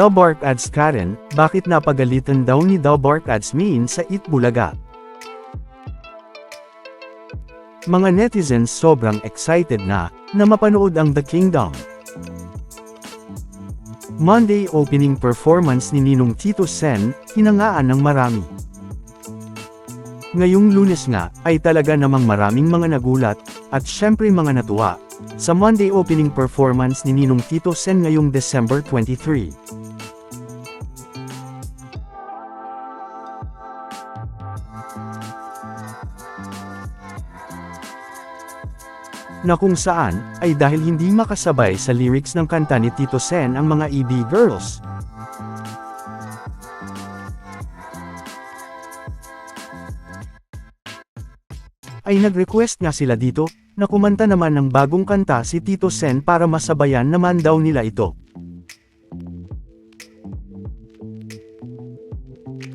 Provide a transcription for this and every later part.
Dabark Ads Karen, bakit napagalitan daw ni Dabark Ads Main sa Itbulaga? Mga netizens sobrang excited na, na mapanood ang The Kingdom. Monday opening performance ni Ninong Tito Sen, hinangaan ng marami. Ngayong lunes nga, ay talaga namang maraming mga nagulat, at syempre mga natuwa, sa Monday opening performance ni Ninong Tito Sen ngayong December 23. Na kung saan, ay dahil hindi makasabay sa lyrics ng kanta ni Tito Sen ang mga EB girls. Ay nag-request nga sila dito, na kumanta naman ng bagong kanta si Tito Sen para masabayan naman daw nila ito.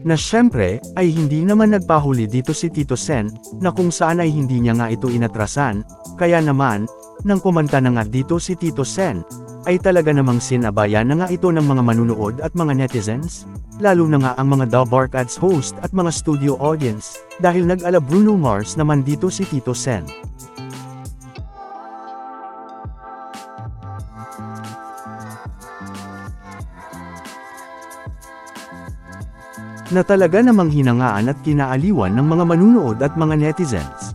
Na syempre, ay hindi naman nagpahuli dito si Tito Sen, na kung saan ay hindi niya nga ito inatrasan, kaya naman, nang kumanta na nga dito si Tito Sen, ay talaga namang sinabayan na nga ito ng mga manunood at mga netizens, lalo na nga ang mga The Bark Ads host at mga studio audience, dahil nag-ala Bruno Mars naman dito si Tito Sen. na talaga namang hinangaan at kinaaliwan ng mga manunood at mga netizens.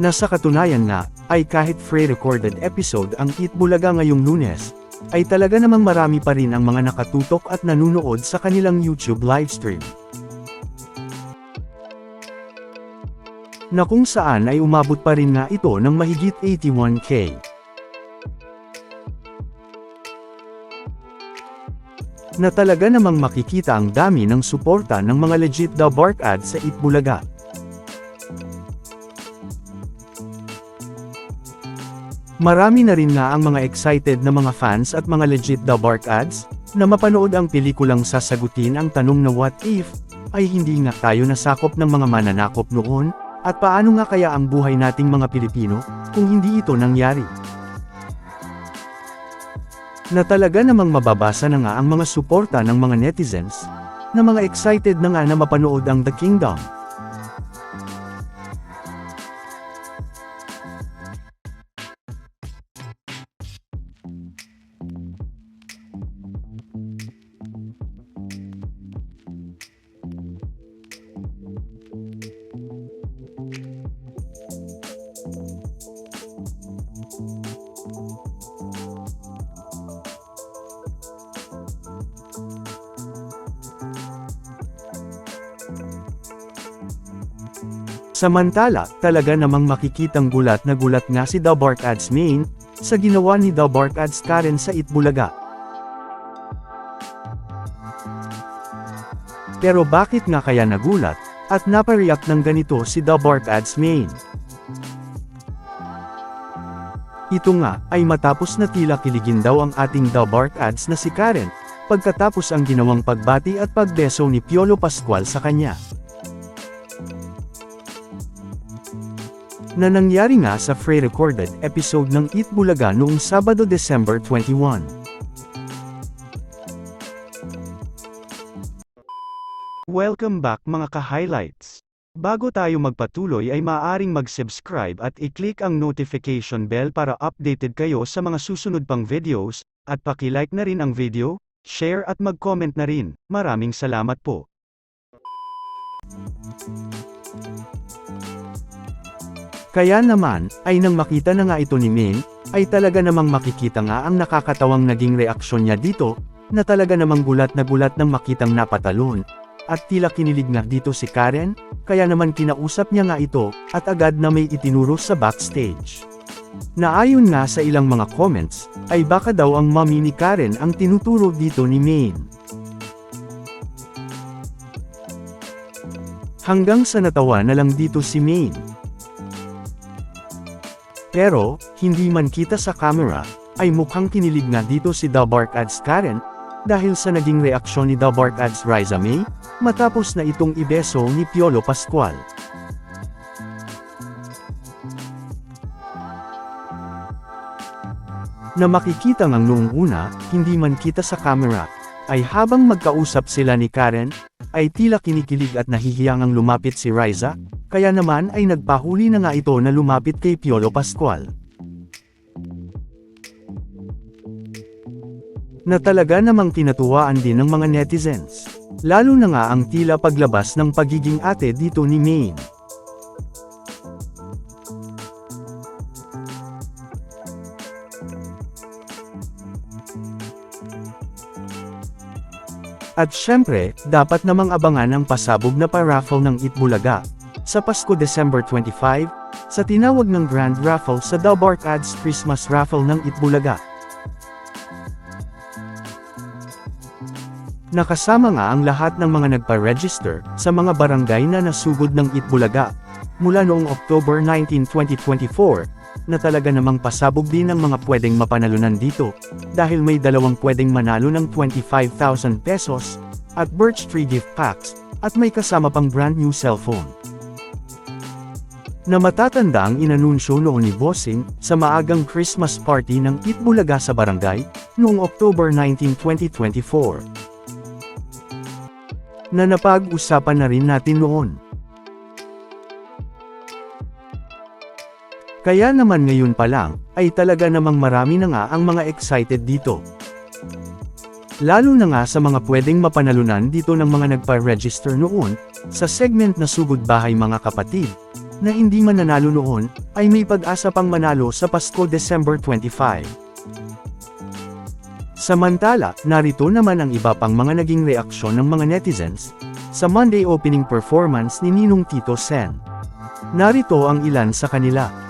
Nasa katunayan nga, ay kahit free-recorded episode ang Eat Bulaga ngayong lunes, ay talaga namang marami pa rin ang mga nakatutok at nanunood sa kanilang YouTube livestream. Na kung saan ay umabot pa rin nga ito ng mahigit 81k. Na talaga namang makikita ang dami ng suporta ng mga legit The Bark ads sa Itbulaga. Marami na rin nga ang mga excited na mga fans at mga legit The Bark ads, na mapanood ang pelikulang sasagutin ang tanong na what if, ay hindi nga tayo nasakop ng mga mananakop noon, at paano nga kaya ang buhay nating mga Pilipino, kung hindi ito nangyari. Na talaga namang mababasa na nga ang mga suporta ng mga netizens, na mga excited na nga na mapanood ang The Kingdom. Samantala, talaga namang makikitang gulat na gulat nga si The Bark Ads Main, sa ginawa ni The Bark Ads Karen sa Itbulaga. Pero bakit nga kaya nagulat, at napareact ng ganito si The Bark Ads Main? Ito nga, ay matapos na tila kiligin daw ang ating The Bark Ads na si Karen, pagkatapos ang ginawang pagbati at pagbeso ni Piolo Pascual sa kanya. Na nangyari nga sa free-recorded episode ng Eat Bulaga noong Sabado December 21. Welcome back mga ka-highlights. Bago tayo magpatuloy ay maaaring mag-subscribe at i-click ang notification bell para updated kayo sa mga susunod pang videos, at paki-like na rin ang video, share at mag-comment na rin. Maraming salamat po. Kaya naman, ay nang makita na nga ito ni Min, ay talaga namang makikita nga ang nakakatawang naging reaksyon niya dito, na talaga namang gulat na gulat nang makitang napatalon. At tila kinilig nga dito si Karen, kaya naman kinausap niya nga ito, at agad na may itinuro sa backstage. Naayon nga sa ilang mga comments, ay baka daw ang mami ni Karen ang tinuturo dito ni Maine. Hanggang sa natawa na lang dito si Maine. Pero, hindi man kita sa camera, ay mukhang kinilig nga dito si The Bark Ads Karen, dahil sa naging reaksyon ni The Bark Ads Riza May, matapos na itong ibeso ni Piolo Pascual. Na makikita ngang noong una, hindi man kita sa camera, ay habang magkausap sila ni Karen, ay tila kinikilig at nahihiyangang lumapit si Riza, kaya naman ay nagpahuli na nga ito na lumapit kay Piolo Pascual. Na talaga namang tinatuwaan din ng mga netizens. Lalo na nga ang tila paglabas ng pagiging ate dito ni Maine. At syempre, dapat namang abangan ang pasabog na pa-raffle ng Itbulaga. Sa Pasko December 25, sa tinawag ng Grand Raffle sa Bark Ads Christmas Raffle ng Itbulaga. Nakasama nga ang lahat ng mga nagpa-register sa mga barangay na nasugod ng Itbulaga mula noong October 19, 2024 na talaga namang pasabog din ang mga pwedeng mapanalunan dito dahil may dalawang pwedeng manalo ng 25,000 pesos at Birch Tree gift packs at may kasama pang brand new cellphone. Na matatanda ang inanunsyo noon ni Bossing sa maagang Christmas party ng Itbulaga sa barangay noong October 19, 2024 na napag-usapan na rin natin noon. Kaya naman ngayon pa lang, ay talaga namang marami na nga ang mga excited dito. Lalo na nga sa mga pwedeng mapanalunan dito ng mga nagpa-register noon, sa segment na Sugod Bahay Mga Kapatid, na hindi man nanalo noon, ay may pag-asa pang manalo sa Pasko December 25. Samantala, narito naman ang iba pang mga naging reaksyon ng mga netizens, sa Monday opening performance ni Ninong Tito Sen. Narito ang ilan sa kanila.